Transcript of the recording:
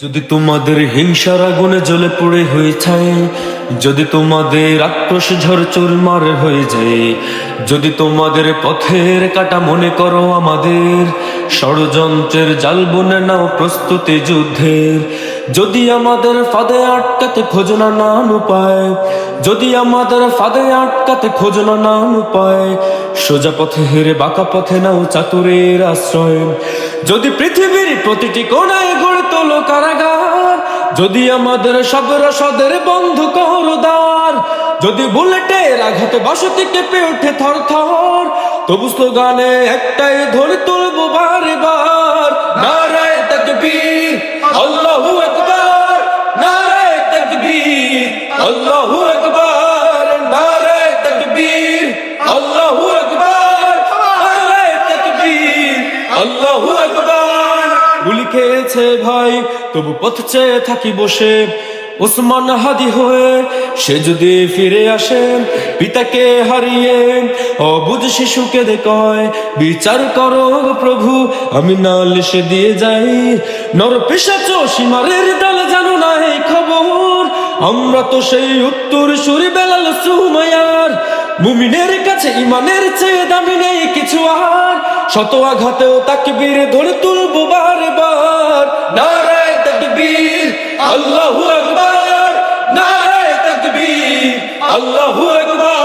যদি তোমাদের হিংসার আগুনে জ্বলে পড়ে হয়ে যায়, যদি তোমাদের আক্রোশ ঝড় চুরমার হয়ে যায়, যদি তোমাদের পথের কাটা মনে করো আমাদের, ষড়যন্ত্রের জাল বনে নাও প্রস্তুতি যুদ্ধের। যদি আমাদের ফাঁদে আটকাতে খোঁজো না নান উপায় যদি আমাদের ফাঁদে আটকাতে খোঁজো না নান উপায় সোজা পথে হেরে বাঁকা পথে নাও চাতুরের আশ্রয়। যদি পৃথিবীর প্রতিটি কোণায় গড়ে তোলো কারাগার, যদি আমাদের সব রসদের বন্ধু করদার, যদি বুলেটের আঘাতে বসতি কেঁপে উঠে থর থর তবু স্লোগানে একটাই ধরে তুলবো গুলি খেয়েছে ভাই, তবু পথ চেয়ে থাকি বসে। ওসমান হাদি হয়ে সে যদি ফিরে আসে, পিতাকে হারিয়ে অবুঝ শিশুকে দেখয়। বিচার করো প্রভু, আমি নালিশে দিয়ে যাই। নর পেশাচ সীমারের দল জানো না এই খবর। আমরা তো সেই উত্তর সুরি বেলাল সুমায়ার মুমিনের কাছে ইমানের চেয়ে দামি নেই কিছু আর। শত আঘাতেও তাকবীর ধরে তুলবো বারবার। নারায় তাকবীর আল্লাহু আকবার। নারায় তাকবীর আল্লাহু আকবার।